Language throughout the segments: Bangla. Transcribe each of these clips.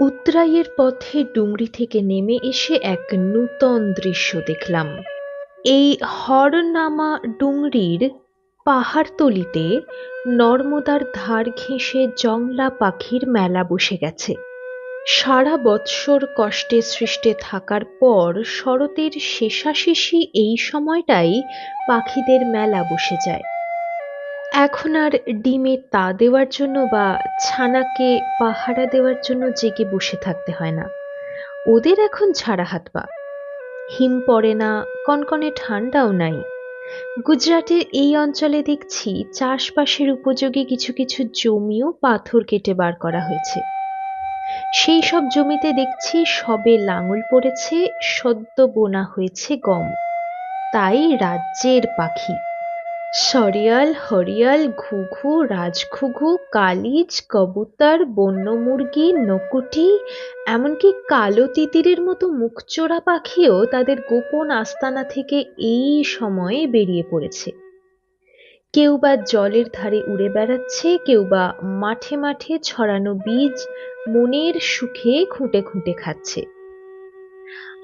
উতরাইয়ের পথে ডুংরি থেকে নেমে এসে এক নূতন দৃশ্য দেখলাম। এই হরনামা ডুংরির পাহাড়তলিতে নর্মদার ধার ঘেঁষে জংলা পাখির মেলা বসে গেছে। সারা বৎসর কষ্টে সৃষ্টে থাকার পর শরতের শেষাশেষি এই সময়টাই পাখিদের মেলা বসে যায়। এখন আর ডিমে তা দেওয়ার জন্য বা ছানাকে পাহারা দেওয়ার জন্য জেগে বসে থাকতে হয় না। ওদের এখন ছাড়া হাত পা। হিম পড়ে না, কনকনে ঠান্ডাও নাই। গুজরাটের এই অঞ্চলে দেখছি চাষবাসের উপযোগী কিছু কিছু জমিও পাথর কেটে বার করা হয়েছে। সেই সব জমিতে দেখছি সবে লাঙল পড়েছে, সদ্য বোনা হয়েছে গম। তাই রাজ্যের পাখি। সরিয়াল, হরিয়াল, ঘুঘু, রাজঘুঘু কালিজ কবুতর বন্য মুরগি নকুটি, এমনকি কালো তিতিরের মতো মুখচোরা পাখিও তাদের গোপন আস্তানা থেকে এই সময়ে বেরিয়ে পড়েছে। কেউ বা জলের ধারে উড়ে বেড়াচ্ছে, কেউ বা মাঠে মাঠে ছড়ানো বীজ মনের সুখে খুঁটে খুঁটে খাচ্ছে।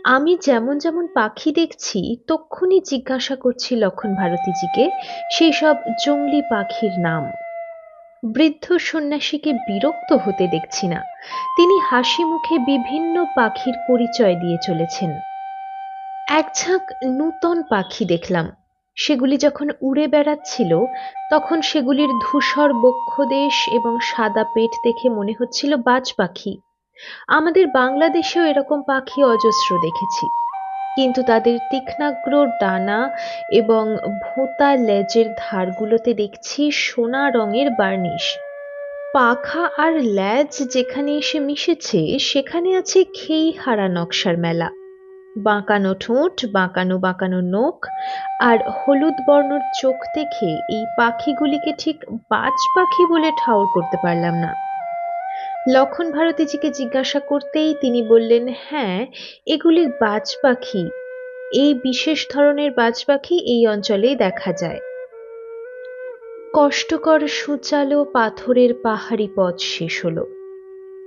আমি যেমন যেমন পাখি দেখছি, তক্ষুনি জিজ্ঞাসা করছি লক্ষণ ভারতীজিকে, সেই সব জঙ্গলি পাখির নাম। বৃদ্ধ সন্ন্যাসীকে বিরক্ত হতে দেখছি না। তিনি হাসি মুখে বিভিন্ন পাখির পরিচয় দিয়ে চলেছেন। এক ঝাঁক নূতন পাখি দেখলাম। সেগুলি যখন উড়ে বেড়াচ্ছিল, তখন সেগুলির ধূসর বক্ষদেশ এবং সাদা পেট দেখে মনে হচ্ছিল বাজ পাখি। আমাদের বাংলাদেশেও এরকম পাখি অজস্র দেখেছি। কিন্তু তাদের তীক্ষ্ণাগ্র ডানা এবং ভোঁতা লেজের ধারগুলোতে দেখছি সোনা রঙের বার্নিশ। পাখা আর ল্যাজ যেখানে এসে মিশেছে, সেখানে আছে খেই হারা নকশার মেলা। বাঁকানো ঠোঁট, বাঁকানো বাঁকানো নখ আর হলুদ বর্ণর চোখ দেখে এই পাখিগুলিকে ঠিক বাজ পাখি বলে ঠাউর করতে পারলাম না। লক্ষণ ভারতীজিকে জিজ্ঞাসা করতেই তিনি বললেন হ্যাঁ এগুলি বাজ পাখি। এই বিশেষ ধরনের বাজ পাখি এই অঞ্চলেই দেখা যায়। কষ্টকর সুচালো পাথরের পাহাড়ি পথ শেষ হলো।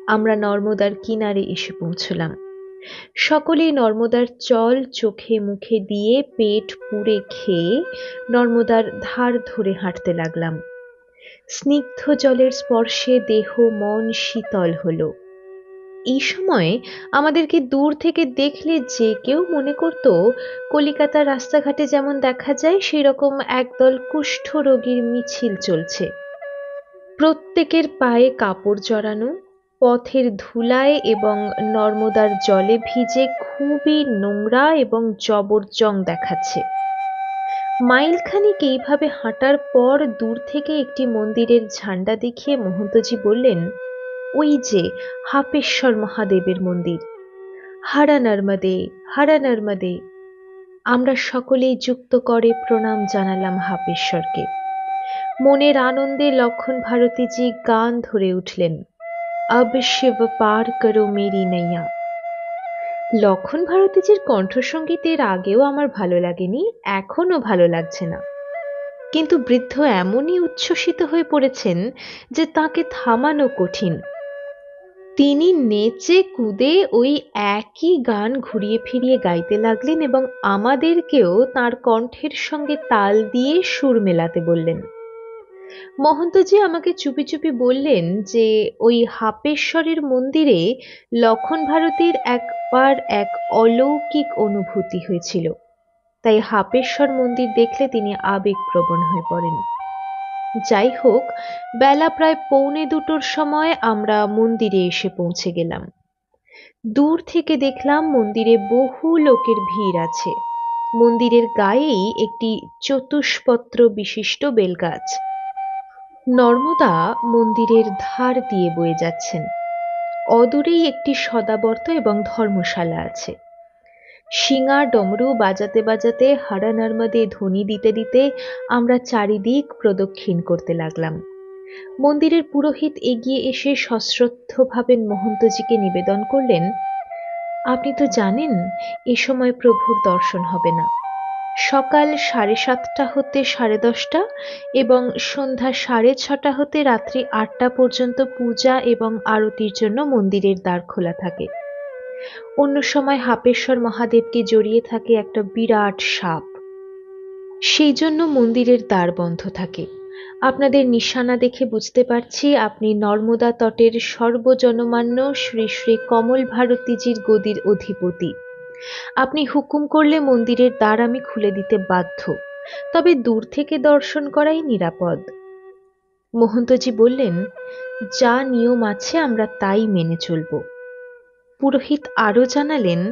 আমরা নর্মদার কিনারে এসে পৌঁছলাম। সকলেই নর্মদার চল চোখে মুখে দিয়ে পেট পুড়ে খেয়ে নর্মদার ধার ধরে হাঁটতে লাগলাম। স্নিগ্ধ জলের স্পর্শে দেহ মন শীতল হলো। এই সময় আমাদেরকে দূর থেকে দেখলে যে কেউ মনে করত, কলিকাতার রাস্তাঘাটে যেমন দেখা যায় সেই রকম একদল কুষ্ঠ রোগীর মিছিল চলছে। প্রত্যেকের পায়ে কাপড় জড়ানো, পথের ধুলায় এবং নর্মদার জলে ভিজে খুবই নোংরা এবং জবরজং দেখাচ্ছে। মাইলখানিক এইভাবে হাঁটার পর দূর থেকে একটি মন্দিরের ঝান্ডা দেখিয়ে মহন্তজি বললেন ওই যে হাপেশ্বর মহাদেবের মন্দির হারা নর্মদে হারা নর্মদে আমরা সকলেই যুক্ত করে প্রণাম জানালাম হাপেশ্বরকে মনের আনন্দে লক্ষণ ভারতীজি গান ধরে উঠলেন अब शिव পার করো মেরি নৈয়া লক্ষণ ভারতীজির কণ্ঠসঙ্গীত এর আগেও আমার ভালো লাগেনি, এখনও ভালো লাগছে না। কিন্তু বৃদ্ধ এমনই উচ্ছ্বসিত হয়ে পড়েছেন যে তাকে থামানো কঠিন। তিনি নেচে কুদে ওই একই গান ঘুরিয়ে ফিরিয়ে গাইতে লাগলেন এবং আমাদেরকেও তার কণ্ঠের সঙ্গে তাল দিয়ে সুর মেলাতে বললেন। মহন্তজি আমাকে চুপি চুপি বললেন যে ওই হাপেশ্বরের মন্দিরে লক্ষণ ভারতীর একবার এক অলৌকিক অনুভূতি হয়েছিল। তাই হাপেশ্বর মন্দির দেখলে তিনি আবেগপ্রবণ হয়ে পড়েন। যাই হোক, বেলা প্রায় পৌনে দুটোর সময় আমরা মন্দিরে এসে পৌঁছে গেলাম। দূর থেকে দেখলাম মন্দিরে বহু লোকের ভিড় আছে। মন্দিরের গায়েই একটি চতুষ্পত্র বিশিষ্ট বেলগাছ। নর্মদা মন্দিরের ধার দিয়ে বয়ে যাচ্ছেন। অদূরেই একটি সদাবর্ত এবং ধর্মশালা আছে। শিঙা ডমরু বাজাতে বাজাতে, হারা নর্মদে ধ্বনি দিতে দিতে আমরা চারিদিক প্রদক্ষিণ করতে লাগলাম। মন্দিরের পুরোহিত এগিয়ে এসে সশ্রদ্ধভাবে মহন্তজিকে নিবেদন করলেন, আপনি তো জানেন, এ সময় প্রভুর দর্শন হবে না। সকাল সাড়ে সাতটা হতে সাড়ে দশটা এবং সন্ধ্যা সাড়ে ছটা হতে রাত্রি আটটা পর্যন্ত পূজা এবং আরতির জন্য মন্দিরের দ্বার খোলা থাকে। অন্য সময় হাপেশ্বর মহাদেবকে জড়িয়ে থাকে একটা বিরাট সাপ। সেই জন্য মন্দিরের দ্বার বন্ধ থাকে। আপনাদের নিশানা দেখে বুঝতে পারছি, আপনি নর্মদা তটের সর্বজনমান্য শ্রী শ্রী কমল ভারতীজির গদির অধিপতি। আপনি হুকুম করলে মন্দিরের দ্বার আমি খুলে দিতে বাধ্য, তবে দূর থেকে দর্শন করাই নিরাপদ। মহন্তজি বললেন, যা নিয়ম আছে আমরা তাই মেনে চলব। পুরোহিত আরও জানালেন,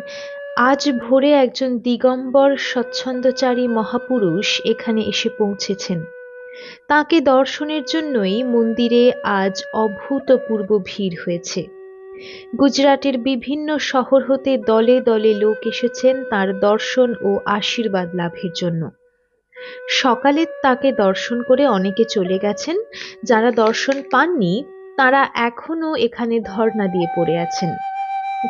আজ ভোরে একজন দিগম্বর স্বচ্ছন্দচারী মহাপুরুষ এখানে এসে পৌঁছেছেন। তাকে দর্শনের জন্যই মন্দিরে আজ অভূতপূর্ব ভিড় হয়েছে। গুজরাটের বিভিন্ন শহর হতে দলে দলে লোক এসেছেন তার দর্শন ও আশীর্বাদ লাভের জন্য সকালে তাকে দর্শন করে অনেকে চলে গেছেন যারা দর্শন পাননি তারা এখনো এখানে ধর্ণা দিয়ে পড়ে আছেন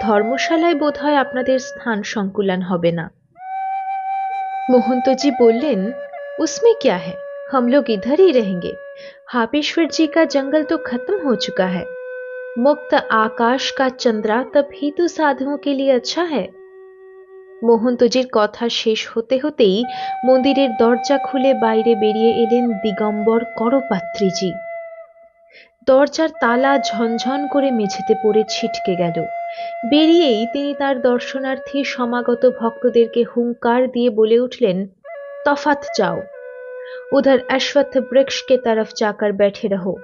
ধর্মশালায় বোধহয় আপনাদের স্থান সংকুলান হবে না मोहंतो বললেন उसमें क्या है हम लोग इधर ही रहेंगे हापेश्वर जी का जंगल तो खत्म हो चुका है मुक्त आकाश का चंद्रा तब ही तो साधुओं के लिए अच्छा है মোহন্তজির কথা শেষ হতে হতেই মন্দিরের দরজা খুলে বাইরে বেরিয়ে এলেন দিগম্বর করপাত্রীজি দরজার তালা ঝনঝন করে মেঝেতে পড়ে ছিটকে গেল বেরিয়েই তিনি তার দর্শনার্থী সমাগত ভক্তদেরকে হুঙ্কার দিয়ে বলে উঠলেন তফাত যাও উধর অশ্বত্থ বৃক্ষ কে তরফ जाकर बैठे रहो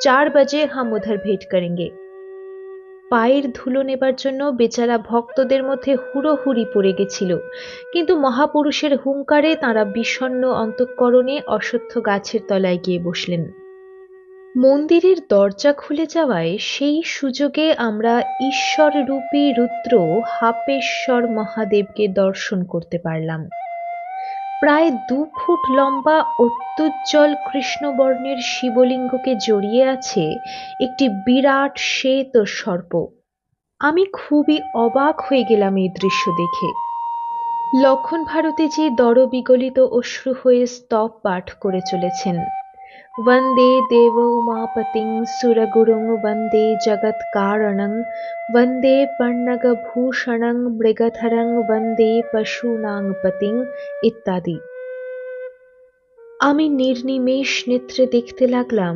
চার বাজে হাম উধর ভেট করেঙ্গে। পায়ের ধুলো নেবার জন্য বেচারা ভক্তদের মধ্যে হুড়োহুড়ি পড়ে গেছিল। কিন্তু মহাপুরুষের হুঙ্কারে তাঁরা বিষণ্ন অন্তঃকরণে অশ্বত্থ গাছের তলায় গিয়ে বসলেন। মন্দিরের দরজা খুলে যাওয়ায় সেই সুযোগে আমরা ঈশ্বর রূপী রুদ্র হাপেশ্বর মহাদেবকে দর্শন করতে পারলাম। প্রায় দু ফুট লম্বা অত্যুজ্জ্বল কৃষ্ণবর্ণের শিবলিঙ্গকে জড়িয়ে আছে একটি বিরাট শ্বেত সর্প। আমি খুবই অবাক হয়ে গেলাম এই দৃশ্য দেখে। লক্ষণ ভারতীজি দরবিগলিত অশ্রু হয়ে স্তব পাঠ করে চলেছেন। वन्दे देवौमापतिं सुरगुरुं वन्दे जगत्कारणं वन्दे पण्णगभूषणं মৃগধরং বন্দে পশূনাং পতিং ইত্যাদি আমি নির্নিমেষ নেত্রে দেখতে লাগলাম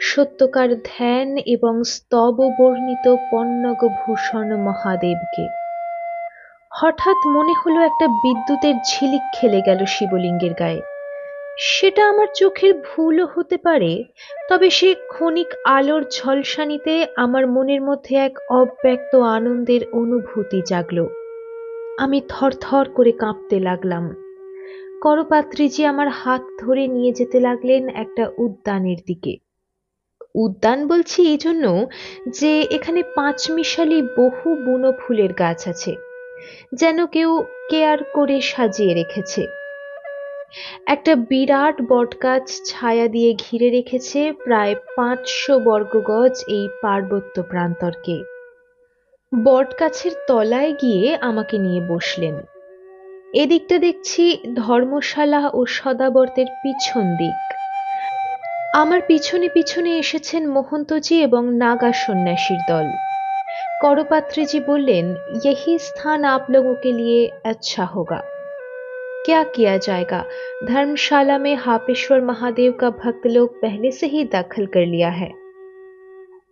সত্যকার ধ্যান এবং স্তব বর্ণিত পণ্যগভূষণ মহাদেবকে হঠাৎ মনে হলো একটা বিদ্যুতের ঝিলিক খেলে গেল শিবলিঙ্গের গায়ে সেটা আমার চোখের ভুলও হতে পারে, তবে সে ক্ষণিক আলোর ঝলসানিতে আমার মনের মধ্যে এক অব্যক্ত আনন্দের অনুভূতি জাগল। আমি থরথর করে কাঁপতে লাগলাম। করপাত্রীজি আমার হাত ধরে নিয়ে যেতে লাগলেন একটা উদ্যানের দিকে। উদ্যান বলছি এই জন্য যে এখানে পাঁচমিশালি বহু বুনো ফুলের গাছ আছে, যেন কেউ কেয়ার করে সাজিয়ে রেখেছে। একটা বিরাট বটগাছ ছায়া দিয়ে ঘিরে রেখেছে প্রায় পাঁচশো বর্গগজ এই পার্বত্য প্রান্তরকে। বটগাছের তলায় গিয়ে আমাকে নিয়ে বসলেন। এদিকটা দেখছি ধর্মশালা ও সদাবর্তের পিছন দিক। আমার পিছনে পিছনে এসেছেন মহন্তজি এবং নাগা সন্ন্যাসীর দল। করপাত্রীজি বললেন, ইহি স্থান আপলোগোকে লিয়ে আচ্ছা হোগা। क्या किया जाएगा धर्मशाला में हापेश्वर महादेव का भक्त लोग पहले से ही दाखिल कर लिया है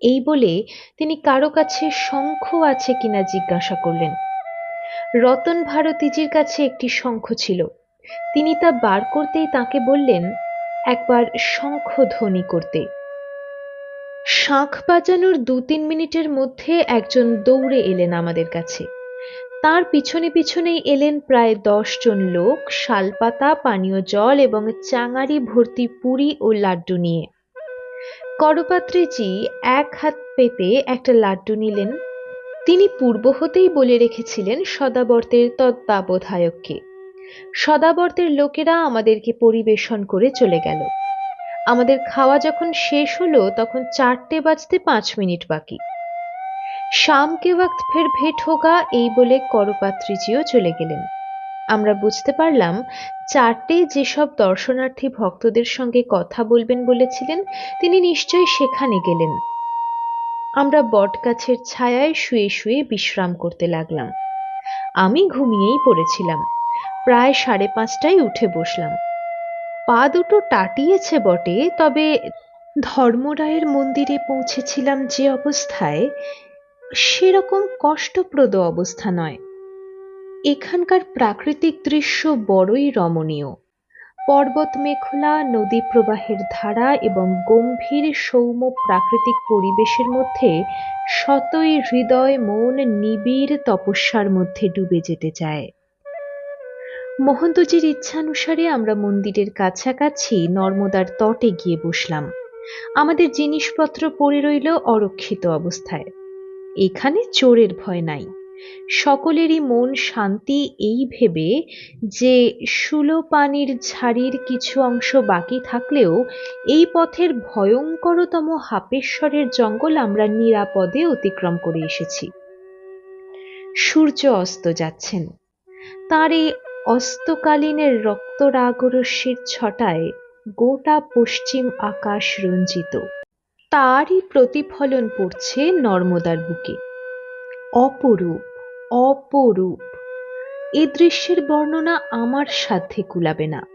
এই বলে তিনি কারো কাছে শঙ্খ আছে কিনা জিজ্ঞাসা করলেন রতন ভারতীজির কাছে একটি শঙ্খ ছিল তিনি তা বার করতেই তাকে বললেন একবার শঙ্খ ধ্বনি করতে শাঁখ বাজানোর দু তিন মিনিটের মধ্যে একজন দৌড়ে এলেন আমাদের কাছে তার পিছনে পিছনেই এলেন প্রায় দশ জন লোক, শালপাতা, পানীয় জল এবং চাঙারি, ভর্তি পুরি ও লাড্ডু নিয়ে। করপাত্রীজি এক হাত পেতে একটা লাড্ডু নিলেন। তিনি পূর্ব হতেই বলে রেখেছিলেন সদাবর্তের তত্ত্বাবধায়ককে। সদাবর্তের লোকেরা আমাদেরকে পরিবেশন করে চলে গেল। আমাদের খাওয়া যখন শেষ হলো, তখন চারটে বাজতে পাঁচ মিনিট বাকি। শাম কে ওয়াক্ত ফের ভেট হোগা, এই বলে করপাত্রীজিও চলে গেলেন। আমরা বুঝতে পারলাম, চারটে যেসব দর্শনার্থী ভক্তদের সঙ্গে কথা বলবেন বলেছিলেন, তিনি নিশ্চয়ই সেখানে গেলেন। আমরা বটগাছের ছায়ায় শুয়ে শুয়ে বিশ্রাম করতে লাগলাম। আমি ঘুমিয়েই পড়েছিলাম। প্রায় সাড়ে পাঁচটায় উঠে বসলাম। পা দুটো টাটিয়েছে বটে, তবে ধর্মরায়ের মন্দিরে পৌঁছেছিলাম যে অবস্থায় সেরকম কষ্টপ্রদ অবস্থা নয়। এখানকার প্রাকৃতিক দৃশ্য বড়ই রমণীয়। পর্বত মেখলা, নদী প্রবাহের ধারা এবং গম্ভীর সৌম্য প্রাকৃতিক পরিবেশের মধ্যে শতই হৃদয়, মন নিবিড় তপস্যার মধ্যে ডুবে যেতে চায়। মহন্তজির ইচ্ছানুসারে আমরা মন্দিরের কাছাকাছি নর্মদার তটে গিয়ে বসলাম। আমাদের জিনিসপত্র পড়ে রইল অরক্ষিত অবস্থায়। এখানে চোরের ভয় নাই। সকলেরই মন শান্তি এই ভেবে যে পানির ঝাড়ির কিছু অংশ বাকি থাকলেও এই পথের ভয়ঙ্করতম হাপেশ্বরের জঙ্গল আমরা নিরাপদে অতিক্রম করে এসেছি। সূর্য অস্ত যাচ্ছেন। তার এই অস্তকালীনের রক্তরাগরস্যের ছটায় গোটা পশ্চিম আকাশ রঞ্জিত। তারই প্রতিফলন পড়ছে নর্মদার বুকে। অপরূপ অপরূপ। এ দৃশ্যের বর্ণনা আমার সাধ্যে কুলাবে না।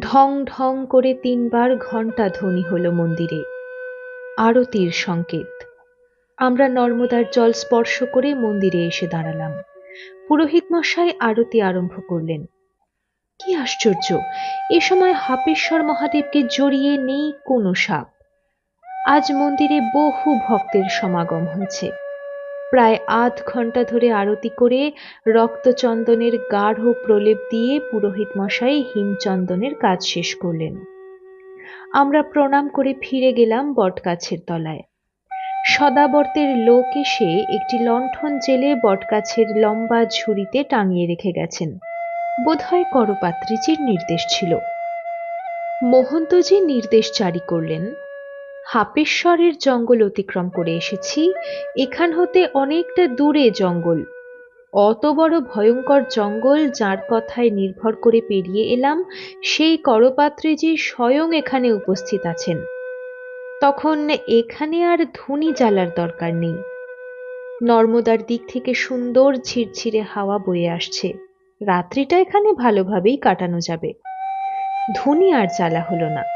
ঢং ঢং করে তিনবার ঘণ্টা ধ্বনি হলো মন্দিরে। আরতির সংকেত। আমরা নর্মদার জল স্পর্শ করে মন্দিরে এসে দাঁড়ালাম। পুরোহিত মশাই আরতি আরম্ভ করলেন। কি আশ্চর্য! এ সময় হাপেশ্বর মহাদেবকে জড়িয়ে নেই কোনো সাপ। আজ মন্দিরে বহু ভক্তের সমাগম হয়েছে। প্রায় আধ ঘণ্টা ধরে আরতি করে রক্তচন্দনের গাঢ় প্রলেপ দিয়ে পুরোহিত মশাই হিমচন্দনের কাজ শেষ করলেন। আমরা প্রণাম করে ফিরে গেলাম বটগাছের তলায়। সদাবর্তের লোক এসে একটি লণ্ঠন জেলে বটগাছের লম্বা ঝুড়িতে টাঙিয়ে রেখে গেছেন। বোধহয় করপাত্রীজির নির্দেশ ছিল। মোহন্তজি নির্দেশ জারি করলেন হাপেশ্বরের জঙ্গল অতিক্রম করে এসেছি। এখান হতে অনেকটা দূরে জঙ্গল। অত বড় ভয়ঙ্কর জঙ্গল যার কথায় নির্ভর করে পেরিয়ে এলাম, সেই করপাত্রীজি স্বয়ং এখানে উপস্থিত আছেন। তখন এখানে আর ধুনি জ্বালার দরকার নেই। নর্মদার দিক থেকে সুন্দর ঝিরঝিরে হাওয়া বয়ে আসছে। রাত্রিটা এখানে ভালোভাবেই কাটানো যাবে। ধুনি আর জ্বালা হলো না।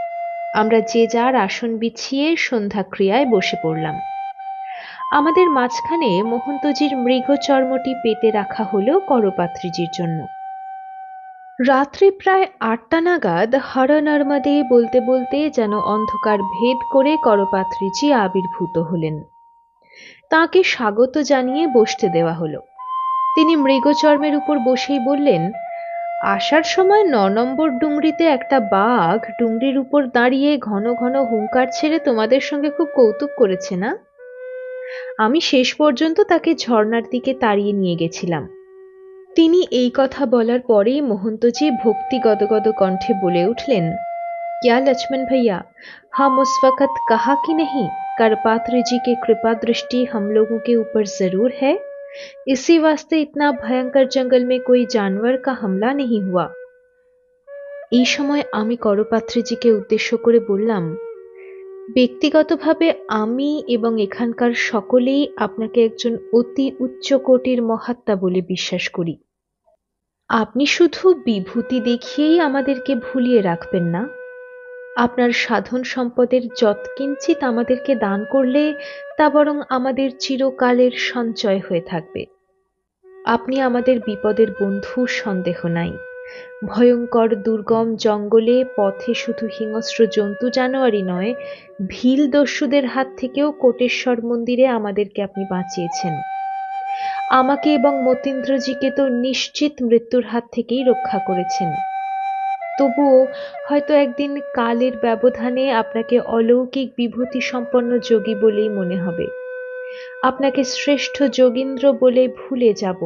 আমরা যে যার আসন বিছিয়ে সন্ধ্যাক্রিয়ায় বসে পড়লাম। আমাদের মাঝখানে মোহন্তজির মৃগচর্মটি পেতে রাখা হলো করপাত্রীজির জন্য। রাত্রি প্রায় আটটা নাগাদ হর নর্মদে বলতে বলতে যেন অন্ধকার ভেদ করে করপাত্রীজি আবির্ভূত হলেন। তাকে স্বাগত জানিয়ে বসতে দেওয়া হলো। তিনি মৃগচর্মের উপর বসেই বললেন আসার সময় ন নম্বর ডুংরিতে একটা বাঘ ডুংরির উপর দাঁড়িয়ে ঘন ঘন হুঙ্কার ছেড়ে তোমাদের সঙ্গে খুব কৌতুক করেছে না আমি শেষ পর্যন্ত তাকে ঝর্নার দিকে তাড়িয়ে নিয়ে গেছিলাম তিনি এই কথা বলার পরেই মহন্তজি ভক্তি গদগদ কণ্ঠে বলে উঠলেন क्या लक्ष्मण भैया हम उस वक़्त कहा कि नहीं करपात्र जी के कृपा दृष्टि हम लोगों के ऊपर जरूर है इसी वास्ते इतना भयंकर जंगल में कोई जानवर का हमला नहीं हुआ এই সময় আমি করপাত্রীজিকে উদ্দেশ্য করে বললাম ব্যক্তিগতভাবে আমি এবং এখানকার সকলেই আপনাকে একজন অতি উচ্চ কোটির মহাত্মা বলে বিশ্বাস করি আপনি শুধু বিভূতি দেখিয়েই আমাদেরকে ভুলিয়ে রাখবেন না আপনার সাধন সম্পদের যৎকিঞ্চিত আমাদেরকে দান করলে তা বরং আমাদের চিরকালের সঞ্চয় হয়ে থাকবে। আপনি আমাদের বিপদের বন্ধু, সন্দেহ নাই। ভয়ঙ্কর, দুর্গম জঙ্গলে পথে শুধু হিংস্র জন্তু জানোয়ারই নয়, ভিল দস্যুদের হাত থেকেও কোটেশ্বর মন্দিরে আমাদেরকে আপনি বাঁচিয়েছেন। আমাকে এবং মতীন্দ্রজিকে তো নিশ্চিত মৃত্যুর হাত থেকেই রক্ষা করেছেন। তবুও হয়তো একদিন কালের ব্যবধানে আপনাকে অলৌকিক বিভূতি সম্পন্ন যোগী বলেই মনে হবে আপনাকে শ্রেষ্ঠ যোগীন্দ্র বলে ভুলে যাব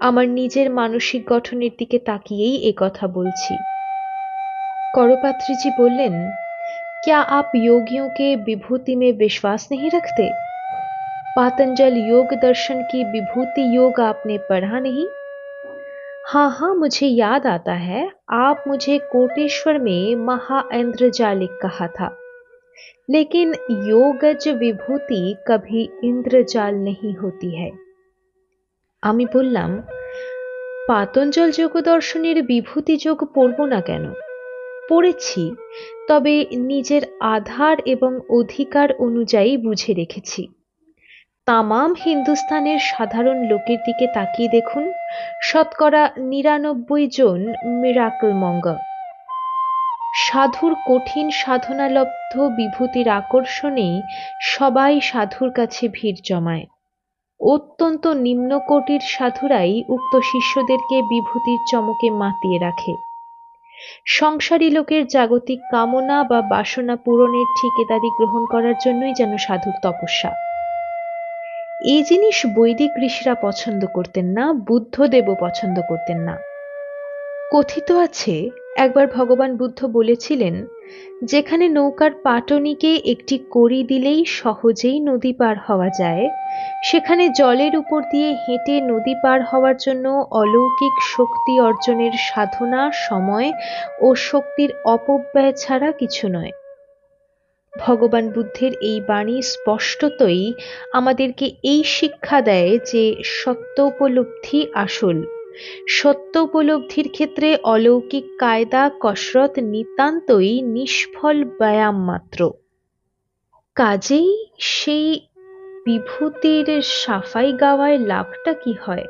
আমার নিজের মানসিক গঠনের দিকে তাকিয়েই এ কথা বলছি করপাত্রীজি বললেন क्या आप योगियों के विभूति में विश्वास नहीं रखते पातंजल योग दर्शन की विभूति योग आपने पढ़ा नहीं हाँ हाँ मुझे याद आता है आप मुझे कोटेश्वर में महा इंद्रजालिक कहा था लेकिन योगज विभूति कभी इंद्रजाल नहीं होती है আমি বললাম পাতঞ্জল যোগ দর্শনের বিভূতি যোগ পড়ব না কেন পড়েছি তবে নিজের আধার এবং অধিকার অনুযায়ী বুঝে রেখেছি তামাম হিন্দুস্তানের সাধারণ লোকের দিকে তাকিয়ে দেখুন। শতকরা নিরানব্বই জন মিরাকল মঙ্গ সাধুর কঠিন সাধনালব্ধ বিভূতির আকর্ষণে সবাই সাধুর কাছে ভিড় জমায়। অত্যন্ত নিম্নকোটির সাধুরাই উক্ত শিষ্যদেরকে বিভূতির চমকে মাতিয়ে রাখে। সংসারী লোকের জাগতিক কামনা বা বাসনা পূরণের ঠিকেদারি গ্রহণ করার জন্যই যেন সাধুর তপস্যা। এই জিনিস বৈদিক ঋষিরা পছন্দ করতেন না, বুদ্ধদেবও পছন্দ করতেন না। কথিত আছে, একবার ভগবান বুদ্ধ বলেছিলেন, যেখানে নৌকার পাটনিকে একটি কড়ি দিলেই সহজেই নদী পার হওয়া যায়, সেখানে জলের উপর দিয়ে হেঁটে নদী পার হওয়ার জন্য অলৌকিক শক্তি অর্জনের সাধনা, সময় ও শক্তির অপব্যয় ছাড়া কিছু নয়। ভগবান বুদ্ধের এই বাণী স্পষ্টতই আমাদেরকে এই শিক্ষা দেয় যে সত্য উপলব্ধি আসল। সত্য উপলব্ধির ক্ষেত্রে অলৌকিক কায়দা, কসরত নিতান্তই নিষ্ফল ব্যায়াম মাত্র। কাজেই সেই বিভূতির সাফাই গাওয়ায় লাভটা কি হয়?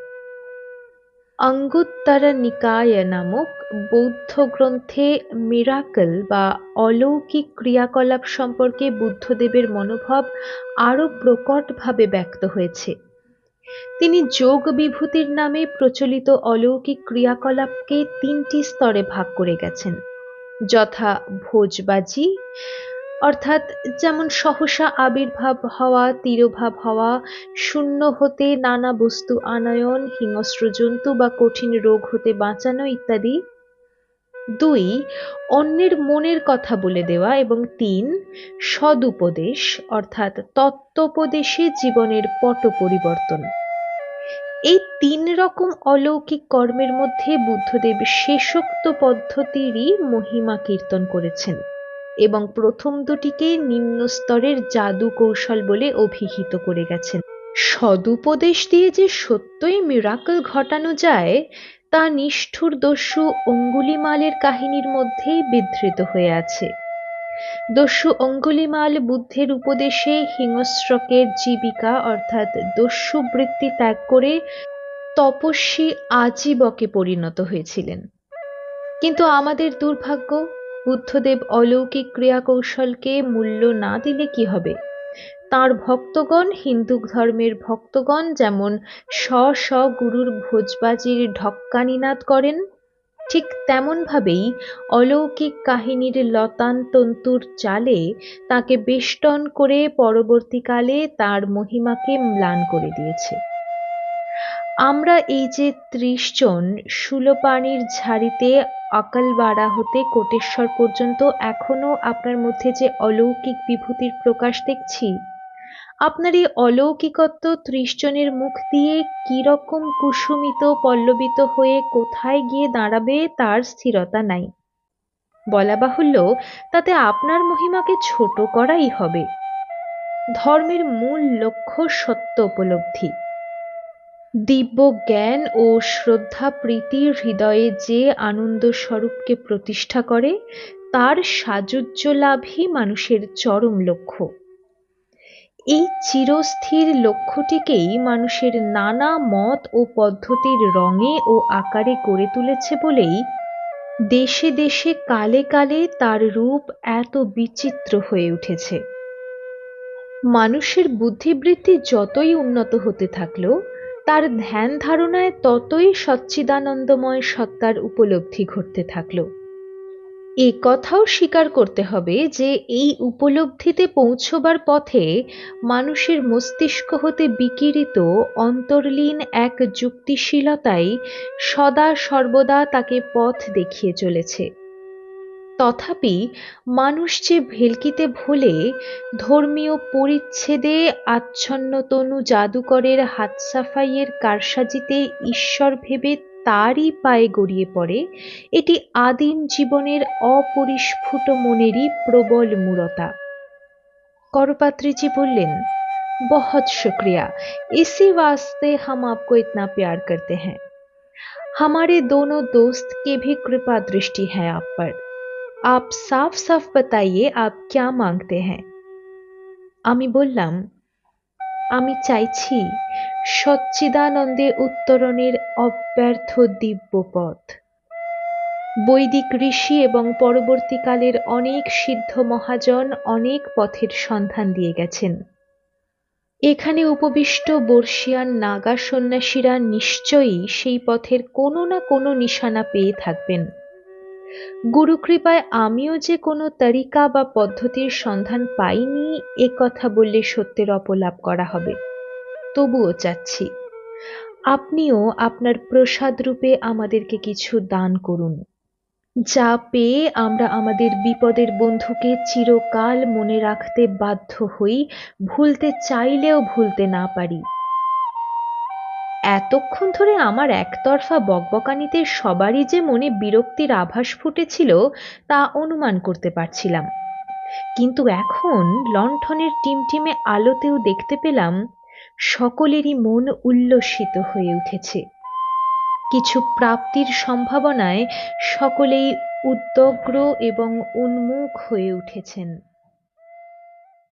অঙ্গুত্তরা নিকায় নামক বৌদ্ধ গ্রন্থে মিরাকল বা অলৌকিক ক্রিয়াকলাপ সম্পর্কে বুদ্ধদেবের মনোভাব আরও প্রকটভাবে ব্যক্ত হয়েছে। তিনি যোগ বিভূতির নামে প্রচলিত অলৌকিক ক্রিয়াকলাপকে তিনটি স্তরে ভাগ করে গেছেন। যথা ভোজবাজি অর্থাৎ যেমন সহসা আবির্ভাব হওয়া, তিরোভাব হওয়া, শূন্য হতে নানা বস্তু আনয়ন, হিংস্র জন্তু বা কঠিন রোগ হতে বাঁচানো ইত্যাদি। দুই, অন্যের মনের কথা বলে দেওয়া এবং তিন, সদুপদেশ অর্থাৎ তত্ত্বোপদেশে জীবনের পট পরিবর্তন। এই তিন রকম অলৌকিক কর্মের মধ্যে বুদ্ধদেব শেষোক্ত পদ্ধতিরই মহিমা কীর্তন করেছেন। এবং প্রথম দুটিকে নিম্ন স্তরের জাদু কৌশল বলে অভিহিত করে গেছেন। সদুপদেশ দিয়ে যে সত্যই মিরাকল ঘটানো যায়, তা নিষ্ঠুর দস্যু অঙ্গুলিমালের কাহিনীর মধ্যেই বিধৃত হয়ে আছে। দস্যু অঙ্গুলিমাল বুদ্ধের উপদেশে হিংস্রকের জীবিকা অর্থাৎ দস্যু বৃত্তি ত্যাগ করে তপস্বী আজীবকে পরিণত হয়েছিলেন। কিন্তু আমাদের দুর্ভাগ্য বুদ্ধদেব অলৌকিক ক্রিয়াকৌশলকে মূল্য না দিলে কি হবে? তার ভক্তগণ, হিন্দু ধর্মের ভক্তগণ যেমন স্ব স্ব গুরুর ভোজবাজির ঢক্কানিনাদ করেন, ঠিক তেমনভাবেই অলৌকিক কাহিনীর লতান তন্তুর চালে তাকে বেষ্টন করে পরবর্তীকালে তার মহিমাকে ম্লান করে দিয়েছে। আমরা এই যে ত্রিশ জন সুলোপানির ঝাড়িতে আকালবাড়া হতে কোটেশ্বর পর্যন্ত এখনও আপনার মধ্যে যে অলৌকিক বিভূতির প্রকাশ দেখছি, আপনার এই অলৌকিকত্ব ত্রিশ জনের মুখ দিয়ে কীরকম কুসুমিত, পল্লবিত হয়ে কোথায় গিয়ে দাঁড়াবে তার স্থিরতা নাই। বলা বাহুল্য, তাতে আপনার মহিমাকে ছোট করাই হবে। ধর্মের মূল লক্ষ্য সত্য উপলব্ধি। দিব্য জ্ঞান ও শ্রদ্ধা প্রীতি হৃদয়ে যে আনন্দ স্বরূপকে প্রতিষ্ঠা করে, তার সাযুজ্য লাভই মানুষের চরম লক্ষ্য। এই চিরস্থির লক্ষ্যটিকেই মানুষের নানা মত ও পদ্ধতির রঙে ও আকারে করে তুলেছে বলেই দেশে দেশে কালে কালে তার রূপ এত বিচিত্র হয়ে উঠেছে। মানুষের বুদ্ধিবৃত্তি যতই উন্নত হতে থাকল তার ধ্যান ধারণায় ততই সচ্চিদানন্দময় সত্তার উপলব্ধি ঘটতে থাকল। এ কথাও স্বীকার করতে হবে যে, এই উপলব্ধিতে পৌঁছবার পথে মানুষের মস্তিষ্ক হতে বিকিরিত অন্তর্লীন এক যুক্তিশীলতাই সদা সর্বদা তাকে পথ দেখিয়ে চলেছে। তথাপি মানুষ যে ভেলকিতে ভোলে ধর্মীয় পরিচ্ছেদে আচ্ছন্ন তনু জাদুকরের হাত সাফাইয়ের কারসাজিতে ঈশ্বর ভেবে তারই পায়ে গড়িয়ে পড়ে এটি আদিম জীবনের অপরিস্ফুট মনেরই প্রবল মূরতা করপাত্রী জি বললেন बहुत शुक्रिया इसी वास्ते हम आपको इतना प्यार करते हैं हमारे दोनों दोस्त की भी कृपा दृष्टि है आप पर आप साफ साफ बताइए आप क्या मांगते हैं আমি বললাম আমি চাইছি সচ্চিদানন্দে উত্তরণের অব্যর্থ দিব্য পথ বৈদিক ঋষি এবং পরবর্তীকালের অনেক সিদ্ধ মহাজন অনেক পথের সন্ধান দিয়ে গেছেন এখানে উপবিষ্ট বর্ষিয়ান নাগা সন্ন্যাসীরা নিশ্চয়ই সেই পথের কোনো না কোনো নিশানা পেয়ে থাকবেন গুরুকৃপায় আমিও যে কোনো তরিকা বা পদ্ধতির সন্ধান পাইনি, এ কথা বললে সত্যের অপলাপ করা হবে। তবুও চাচ্ছি। আপনিও আপনার প্রসাদ রূপে আমাদেরকে কিছু দান করুন। যা পেয়ে আমরা আমাদের বিপদের বন্ধুকে চিরকাল মনে রাখতে বাধ্য হই, ভুলতে চাইলেও ভুলতে না পারি। এতক্ষণ ধরে আমার একতরফা বকবকানিতে সবারই যে মনে বিরক্তির আভাস ফুটেছিল তা অনুমান করতে পারছিলাম। কিন্তু এখন লণ্ঠনের টিমটিমে আলোতেও দেখতে পেলাম সকলেরই মন উল্লসিত হয়ে উঠেছে। কিছু প্রাপ্তির সম্ভাবনায় সকলেই উদ্যগ্র এবং উন্মুখ হয়ে উঠেছেন।